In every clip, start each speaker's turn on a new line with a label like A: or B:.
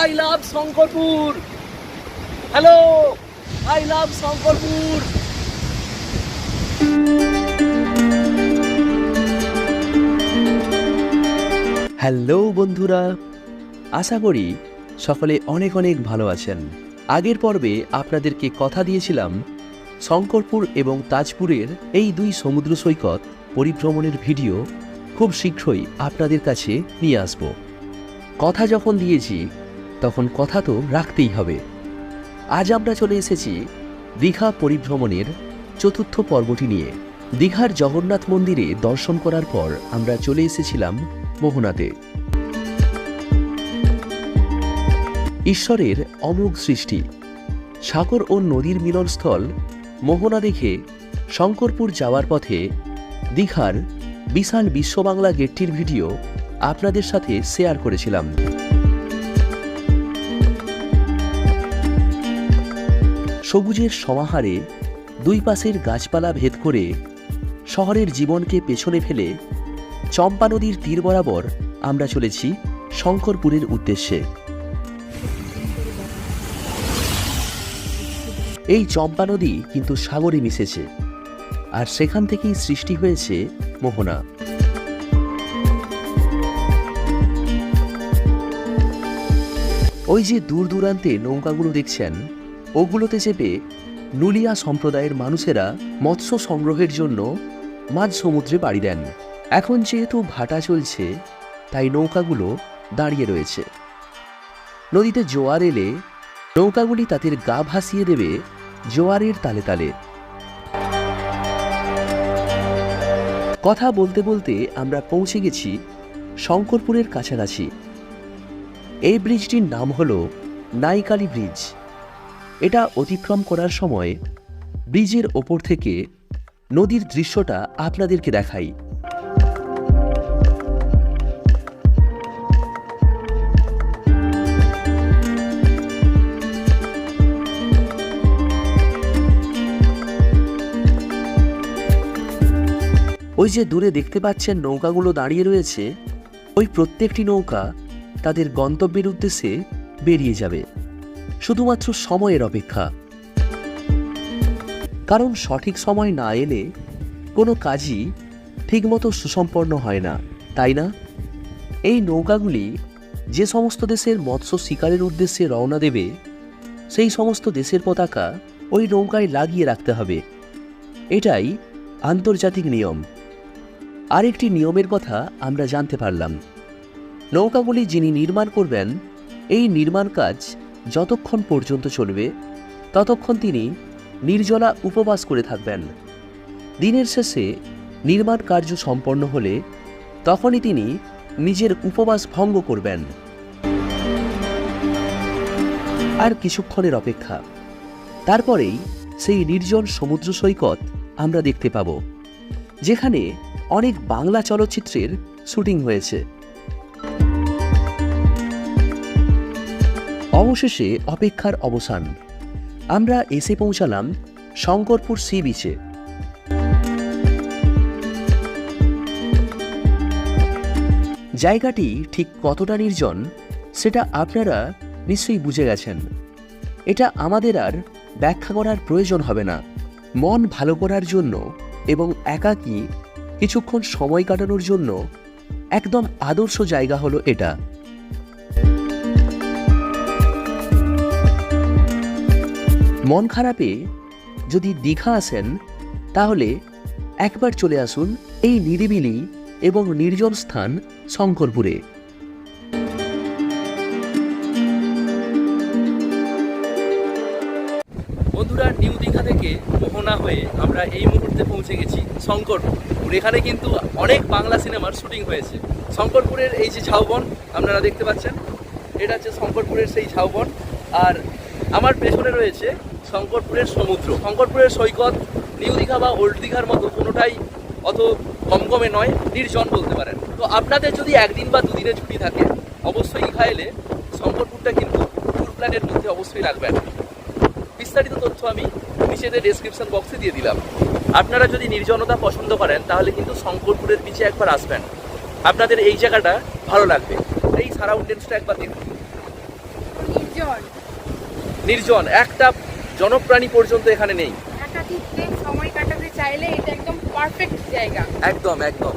A: I love Shankarpur hello I love Shankarpur hello বন্ধুরা। আশা করি সকলে অনেক অনেক ভালো আছেন। আগের পর্বে আপনাদেরকে কথা দিয়েছিলাম শঙ্করপুর এবং তাজপুরের এই দুই সমুদ্র সৈকত পরিভ্রমণের ভিডিও। খুব শীঘ্রই আপনাদের কাছে নিয়ে আসব। কথা যখন দিয়েছি তখন কথা তো রাখতেই হবে। আজ আমরা চলে এসেছি দীঘা পরিভ্রমণের চতুর্থ পর্বটি নিয়ে। দীঘার জগন্নাথ মন্দিরে দর্শন করার পর আমরা চলে এসেছিলাম মোহনাতে। ঈশ্বরের অমোঘ সৃষ্টি। সাগর ও নদীর মিলনস্থল মোহনা দেখে শঙ্করপুর যাওয়ার পথে দীঘার বিশাল বিশ্ববাংলা গেটটির ভিডিও আপনাদের সাথে শেয়ার করেছিলাম। সবুজের সমাহারে দুই পাশের গাছপালা ভেদ করে শহরের জীবনকে পেছনে ফেলে চম্পা নদীর তীর বরাবর আমরা চলেছি শঙ্করপুরের উদ্দেশ্যে। এই চম্পা নদী কিন্তু সাগরে মিশেছে আর সেখান থেকেই সৃষ্টি হয়েছে মোহনা। ওই যে দূর দূরান্তে নৌকাগুলো দেখছেন ওগুলোতে চেপে নুলিয়া সম্প্রদায়ের মানুষেরা মৎস্য সংগ্রহের জন্য মাঝ সমুদ্রে পাড়ি দেন। এখন যেহেতু ভাটা চলছে, তাই নৌকাগুলো দাঁড়িয়ে রয়েছে। নদীতে জোয়ার এলে নৌকাগুলি তাদের গা ভাসিয়ে দেবে জোয়ারের তালে তালে। কথা বলতে বলতে আমরা পৌঁছে গেছি শঙ্করপুরের কাছাকাছি। এই ব্রিজটির নাম হল নাইকালি ব্রিজ। এটা অতিক্রম করার সময় ব্রিজের ওপর থেকে নদীর দৃশ্যটা আপনাদেরকে দেখাই। ওই যে দূরে দেখতে পাচ্ছেন নৌকাগুলো দাঁড়িয়ে রয়েছে, ওই প্রত্যেকটি নৌকা তাদের গন্তব্যের উদ্দেশ্যে বেরিয়ে যাবে। শুধুমাত্র সময়ের অপেক্ষা। কারণ সঠিক সময় না এলে কোনো কাজই ঠিকমতো সুসম্পন্ন হয় না, তাই না? এই নৌকাগুলি যে সমস্ত দেশের মৎস্য শিকারের উদ্দেশ্যে রওনা দেবে, সেই সমস্ত দেশের পতাকা ওই নৌকায় লাগিয়ে রাখতে হবে। এটাই আন্তর্জাতিক নিয়ম। আরেকটি নিয়মের কথা আমরা জানতে পারলাম। নৌকাগুলি যিনি নির্মাণ করবেন, এই নির্মাণ কাজ যতক্ষণ পর্যন্ত চলবে, ততক্ষণ তিনি নির্জলা উপবাস করে থাকবেন। দিনের শেষে নির্মাণ কার্য সম্পন্ন হলে তখনই তিনি নিজের উপবাস ভঙ্গ করবেন। আর কিছুক্ষণের অপেক্ষা। তারপরেই সেই নির্জন সমুদ্র সৈকত আমরা দেখতে পাব, যেখানে অনেক বাংলা চলচ্চিত্রের শুটিং হয়েছে। অবশেষে অপেক্ষার অবসান। আমরা এসে পৌঁছালাম শঙ্করপুর সি বিচে। জায়গাটি ঠিক কতটা নির্জন, সেটা আপনারা নিশ্চয়ই বুঝে গেছেন। এটা আমাদের আর ব্যাখ্যা করার প্রয়োজন হবে না। মন ভালো করার জন্য এবং একাকী কিছুক্ষণ সময় কাটানোর জন্য একদম আদর্শ জায়গা হলো এটা। মন খারাপে যদি দীঘা আসেন, তাহলে একবার চলে আসুন এই নিরিবিলি এবং নির্জন স্থান শঙ্করপুরে। বন্ধুরা, নিউ দীঘা থেকে মোহনা হয়ে আমরা এই মুহূর্তে পৌঁছে গেছি শঙ্করপুর। এখানে কিন্তু অনেক বাংলা সিনেমার শুটিং হয়েছে। শঙ্করপুরের এই যে ঝাউবন, আপনারা দেখতে পাচ্ছেন, এটা হচ্ছে শঙ্করপুরের সেই ঝাউবন। আর আমার পেছনে রয়েছে শঙ্করপুরের সমুদ্র। শঙ্করপুরের সৈকত নিউ দীঘা বা ওল্ড দীঘার মতো কোনোটাই অত কমকমে নয় নির্জন বলতে পারেন। তো আপনাদের যদি একদিন বা দুদিনের ছুটি থাকে অবশ্যই দীঘা এলে শঙ্করপুরটা কিন্তু ট্যুর প্ল্যানের মধ্যে অবশ্যই রাখবেন। বিস্তারিত তথ্য আমি নিচেতে ডেসক্রিপশন বক্সে দিয়ে দিলাম। আপনারা যদি নির্জনতা পছন্দ করেন তাহলে কিন্তু শঙ্করপুরের পিছে একবার আসবেন। আপনাদের এই জায়গাটা ভালো লাগবে। এই সারাউন্ডেন্সটা একবার দেখুন। নির্জন একটা জনপ্রাণী পর্যন্ত এখানে নেই।
B: একাকিত্বে সময় কাটাতে চাইলে এটা একদম পারফেক্ট জায়গা।
A: একদম একদম।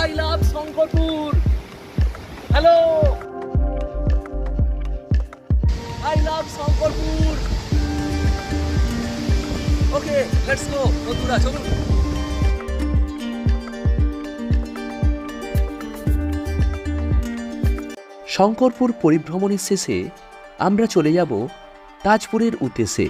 A: I love Shankarpur hello I love Shankarpur Shankarpur পরিভ্রমণের শেষে আমরা চলে যাব তাজপুরের উদ্দেশ্যে।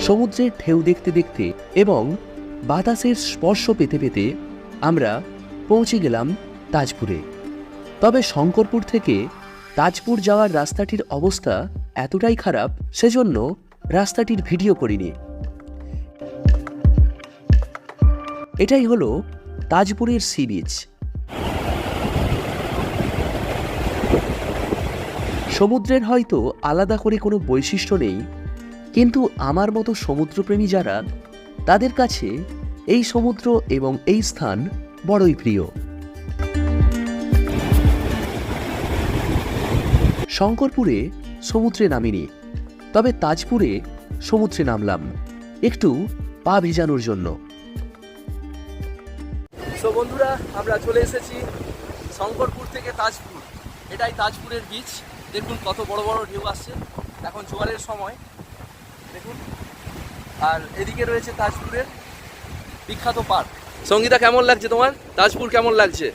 A: সমুদ্রের ঢেউ দেখতে দেখতে এবং বাতাসের স্পর্শ পেতে পেতে আমরা পৌঁছে গেলাম তাজপুরে। তবে শঙ্করপুর থেকে তাজপুর যাওয়ার রাস্তাটির অবস্থা এতটাই খারাপ, সেজন্য রাস্তাটির ভিডিও করিনি। এটাই হলো তাজপুরের সি বিচ। সমুদ্রের হয়তো আলাদা করে কোনো বৈশিষ্ট্য নেই, কিন্তু আমার মতো সমুদ্রপ্রেমী যারা, তাদের কাছে এই সমুদ্র এবং এই স্থান বড়ই প্রিয়। শঙ্করপুরে সমুদ্রে নামিনি, তবে তাজপুরে সমুদ্রে নামলাম, একটু পা ভিজানোর জন্য। বন্ধুরা, আমরা চলে এসেছি শঙ্করপুর থেকে তাজপুর। এটাই তাজপুরের বিচ দেখুন কত বড় বড় ঢেউ আসছে। এখন জোয়ারের সময়। দেখুন। আর এদিকে রয়েছে তাজপুরের বিখ্যাত পার্ক সঙ্গীতা, কেমন লাগছে তোমার? তাজপুর কেমন লাগছে?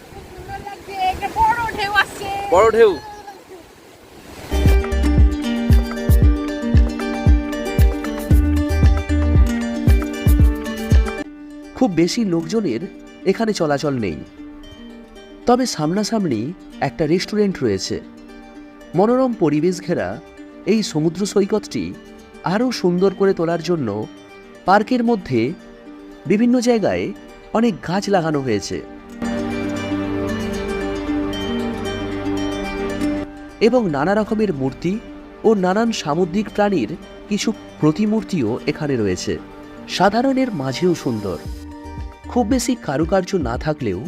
B: বড় ঢেউ
A: খুব বেশি লোকজনের এখানে চলাচল নেই। তবে সামনাসামনি একটা রেস্টুরেন্ট রয়েছে। মনোরম পরিবেশ ঘেরা এই সমুদ্র সৈকতটি আরও সুন্দর করে তোলার জন্য পার্কের মধ্যে বিভিন্ন জায়গায় অনেক গাছ লাগানো হয়েছে। এবং নানা রকমের মূর্তি ও নানান সামুদ্রিক প্রাণীর কিছু প্রতিমূর্তিও এখানে রয়েছে। সাধারণের মাঝেও সুন্দর। খুব বেশি কারুকার্য না থাকলেও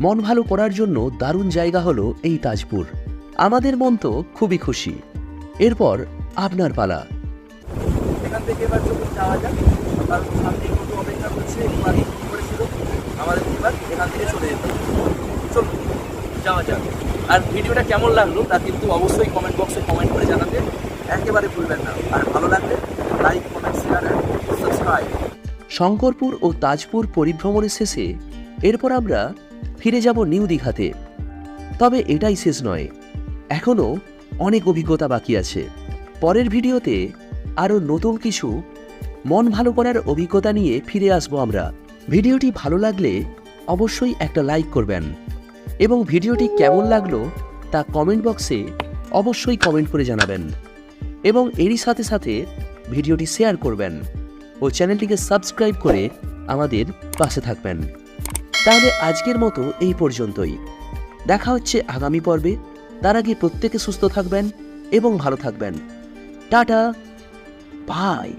A: মন ভালো করার জন্য দারুণ জায়গা হলো এই তাজপুর। আমাদের মন তো খুবই খুশি। এরপর আপনার পালা। এখান থেকে এবার যাওয়া যাক। অপেক্ষা করছে। আমাদের এবার এখান থেকে চলে যেতে চলুন, যাওয়া যাক। আর ভিডিওটা কেমন লাগল তা কিন্তু অবশ্যই কমেন্ট বক্সে কমেন্ট করে জানাতে একেবারে ভুলবেন না। আর ভালো লাগলে like comment share subscribe Shankarpur ও তাজপুর পরিভ্রমণের শেষে এরপর আমরা ফিরে যাব নিউ দীঘাতে। তবে এটাই শেষ নয় এখনও অনেক অভিজ্ঞতা বাকি আছে। পরের ভিডিওতে আরও নতুন কিছু, মন ভালো করার অভিজ্ঞতা নিয়ে ফিরে আসব আমরা। ভিডিওটি ভালো লাগলে অবশ্যই একটা লাইক করবেন। এবং ভিডিওটি কেমন লাগল তা কমেন্ট বক্সে অবশ্যই কমেন্ট করে জানাবেন। এবং এরই সাথে সাথে ভিডিওটি শেয়ার করবেন ও চ্যানেলটিকে সাবস্ক্রাইব করে আমাদের পাশে থাকবেন। তাহলে আজকের মতো এই পর্যন্তই। দেখা হচ্ছে আগামী পর্বে। তার আগে প্রত্যেকে সুস্থ থাকবেন এবং ভালো থাকবেন। Tata, bye.